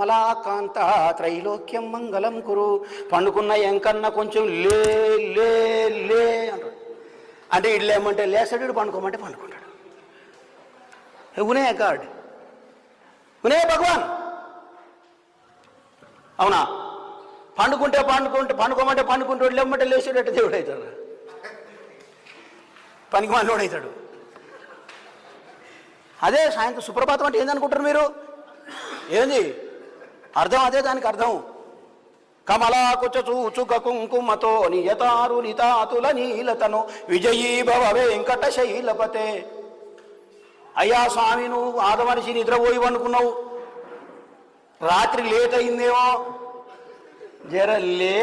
మలాకాంత త్రైలోక్యం మంగళం కురు. పండుకున్న ఎంకన్న కొంచెం లే లే లే అంటాడు. అంటే ఇటు లేమంటే లేస్తాడు పండుకోమంటే పండుకుంటాడు. ఉనే గాడ్. ఉనే భగవాన్. అవునా? పండుకుంటే పండుకుంటే పండుకోమంటే పండుకుంటాడు లేమంటే లేచాడు దేవుడు అవుతాడు. పనికి మనలోడు అవుతాడు. అదే సాయంత్రం సుప్రభాతం అంటే ఏందనుకుంటారు మీరు? ఏంది? అర్థం అదే దానికి అర్థం. కమలాకుచ చూచుక కుంకుమతో నియతారు నితాతుల నీలతను విజయీభవ వెంకట శైలపతే. అయ్యా స్వామి నువ్వు ఆదమనిషి నిద్రపోయి అనుకున్నావు రాత్రి లేట్ అయిందేమో. జర లే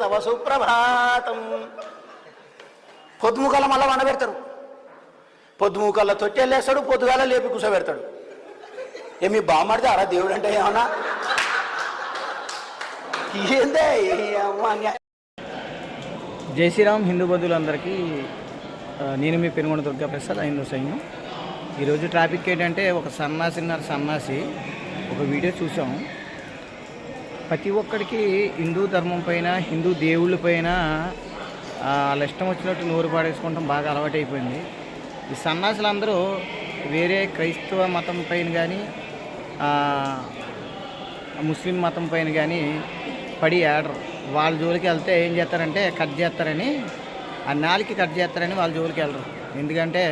తవ సుప్రభాతం. పొద్దుముకల మళ్ళా వండబెడతారు పొద్దుముకల్ల తొట్టెళ్ళేస్తాడు పొద్దుగాల లేపి కూసబెడతాడు ఏ మీ బామ్మడితే అరా దేవుడు అంటే ఏమన్నా? ఏందే? జై శ్రీరామ్ హిందూ బంధువులందరికీ నేను మీ పెనుగొండ దుర్గా ప్రసాద్ హిందూ సైన్యం. ఈరోజు ట్రాఫిక్ ఏంటంటే ఒక సన్నాసిన్నర సన్నాసి ఒక వీడియో చూసాం. ప్రతి ఒక్కడికి హిందూ ధర్మం పైన హిందూ దేవుళ్ళ పైన వాళ్ళ ఇష్టం వచ్చినట్టు నోరు పాడేసుకోవడం బాగా అలవాటైపోయింది. ఈ సన్నాసులందరూ వేరే క్రైస్తవ మతం పైన కానీ ముస్లిం మతం పైన కానీ పడి ఆడరు. వాళ్ళ జోలికి వెళ్తే ఏం చేస్తారంటే కట్ చేస్తారని ఆ నాలికి కట్ చేస్తారని వాళ్ళ జోలికి వెళ్ళరు ఎందుకంటే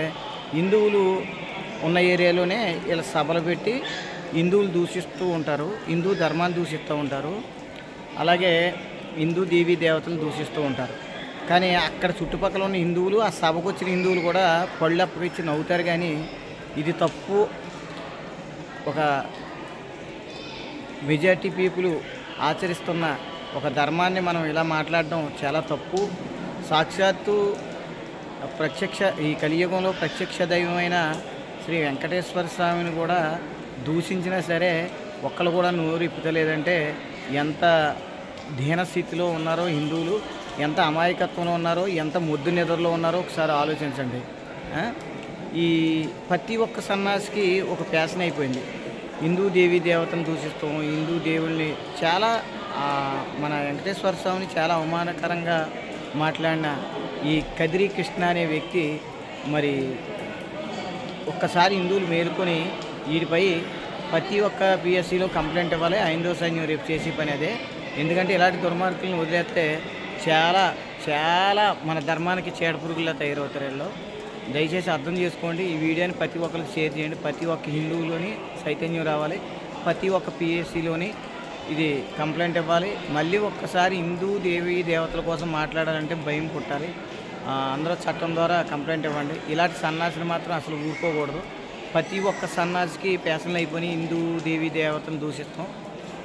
హిందువులు ఉన్న ఏరియాలోనే వీళ్ళ సభలు పెట్టి హిందువులు దూషిస్తూ ఉంటారు హిందూ ధర్మాన్ని దూషిస్తూ ఉంటారు అలాగే హిందూ దేవీ దేవతలు దూషిస్తూ ఉంటారు. కానీ అక్కడ చుట్టుపక్కల ఉన్న హిందువులు ఆ సభకు వచ్చిన హిందువులు కూడా పళ్ళు అప్పగించి నవ్వుతారు కానీ ఇది తప్పు ఒక మెజార్టీ పీపుల్ ఆచరిస్తున్న ఒక ధర్మాన్ని మనం ఇలా మాట్లాడడం చాలా తప్పు. సాక్షాత్తు ప్రత్యక్ష ఈ కలియుగంలో ప్రత్యక్ష దైవమైన శ్రీ వెంకటేశ్వర స్వామిని కూడా దూషించినా సరే ఒక్కరు కూడా నోరు ఇప్పుతలేదంటే ఎంత దీనస్థితిలో ఉన్నారో హిందువులు ఎంత అమాయకత్వంలో ఉన్నారో ఎంత ముద్దు నిద్రలో ఉన్నారో ఒకసారి ఆలోచించండి. ఈ ప్రతి ఒక్క సన్నాసికి ఒక ప్యాషన్ అయిపోయింది. హిందూ దేవీ దేవతను దూషిస్తాం హిందూ దేవుల్ని చాలా మన వెంకటేశ్వర స్వామిని చాలా అవమానకరంగా మాట్లాడిన ఈ కదిరి కృష్ణ అనే వ్యక్తి మరి ఒక్కసారి హిందువులు మేలుకొని వీటిపై ప్రతి ఒక్క పిఎస్సిలో కంప్లైంట్ ఇవ్వాలి ఐందో సైన్యం రేపు చేసే పని అదే. ఎందుకంటే ఇలాంటి దుర్మార్గులను వదిలేస్తే చాలా చాలా మన ధర్మానికి చీడపురుగులా తయారవుతారు వీళ్ళు. దయచేసి అర్థం చేసుకోండి. ఈ వీడియోని ప్రతి ఒక్కరికి షేర్ చేయండి. ప్రతి ఒక్క హిందువులోని చైతన్యం రావాలి. ప్రతి ఒక్క పిఎస్సిలోని ఇది కంప్లైంట్ ఇవ్వాలి. మళ్ళీ ఒక్కసారి హిందూ దేవి దేవతల కోసం మాట్లాడాలంటే భయం పుట్టాలి. అందరూ చట్టం ద్వారా కంప్లైంట్ ఇవ్వండి. ఇలాంటి సన్నాసులు మాత్రం అసలు ఊరుకోకూడదు. ప్రతి ఒక్క సన్నాసికి పేషన్లు అయిపోయి హిందూ దేవి దేవతను దూషిస్తాం.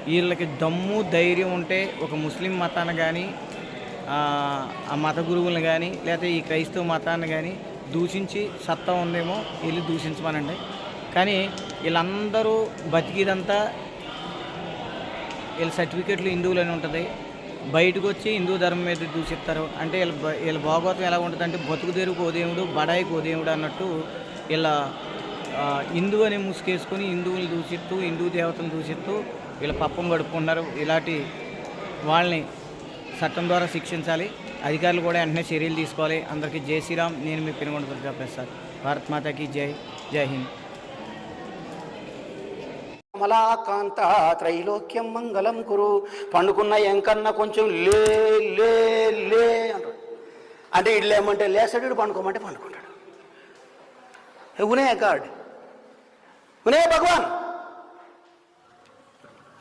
వీళ్ళకి దమ్ము ధైర్యం ఉంటే ఒక ముస్లిం మతాన్ని కానీ ఆ మత గురువులను కానీ లేకపోతే ఈ క్రైస్తవ మతాన్ని కానీ దూషించి సత్తా ఉందేమో వెళ్ళి దూషించమనండి. కానీ వీళ్ళందరూ బతికిదంతా వీళ్ళ సర్టిఫికెట్లు హిందువులు అని ఉంటుంది. బయటకు వచ్చి హిందూ ధర్మం మీద దూషిస్తారు. అంటే వీళ్ళ వీళ్ళ భాగవతం ఎలా ఉంటుంది అంటే బతుకు తెరుకు ఓ బడాయికి ఓ అన్నట్టు వీళ్ళ హిందూ అని ముసుకేసుకొని హిందువులు దూషిస్తూ హిందూ దేవతలు దూషిస్తూ వీళ్ళ పప్పం గడుపుకున్నారు ఇలాంటి వాళ్ళని చట్టం ద్వారా శిక్షించాలి. అధికారులు కూడా వెంటనే చర్యలు తీసుకోవాలి. అందరికీ జై శ్రీరామ్. నేను మీ పెనుగొండ దుర్గా ప్రసాద్. భారత్ మాతాకి జై. జై హింద్. కమలాకాంత త్రైలోక్యం మంగళం కురు. పండుకున్న ఎంకన్న కొంచెం లే లే లే అంటాడు అంటే ఇటు లేమంటే లేస్తాడు పండుకోమంటే పండుకుంటాడు. ఉనే గాడ్. ఉనే భగవాన్.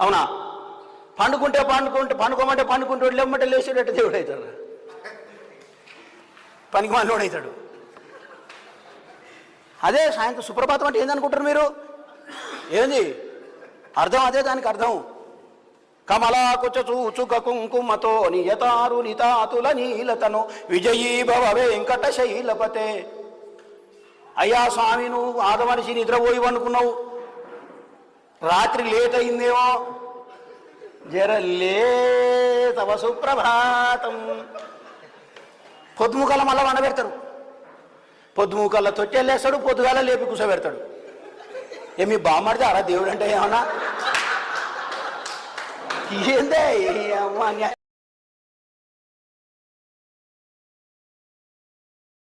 అవునా? పండుకుంటే పండుకుంటే పండుకోమంటే పండుకుంటాడు లేమంటే లేచాడు దేవుడు అవుతాడు పనికి మనోడు అవుతాడు. అదే సాయంత్రం సుప్రభాతం అంటే ఏందనుకుంటారు మీరు? ఏంది? అర్థం అదే దానికి అర్థం. కమలాకుచ చూచుక కుంకుమతో నియతారు నితాతుల నీలతను విజయీ భవ వెంకట శైలపతే. అయ్యా స్వామి నువ్వు ఆదమనిషి నిద్రపోయి అనుకున్నావు రాత్రి లేట్ అయిందేమో? జర లే తవ సుప్రభాతం. పొద్దుముఖాల మళ్ళీ వండబెడతారు పొద్దుముఖాల తొట్టి వెళ్ళేస్తాడు పొద్దుగాల లేపి కూర్చోబెడతాడు. ఏమి బామ్మడితే అరా దేవుడు అంటే ఏమన్నా? ఏందే అమ్మా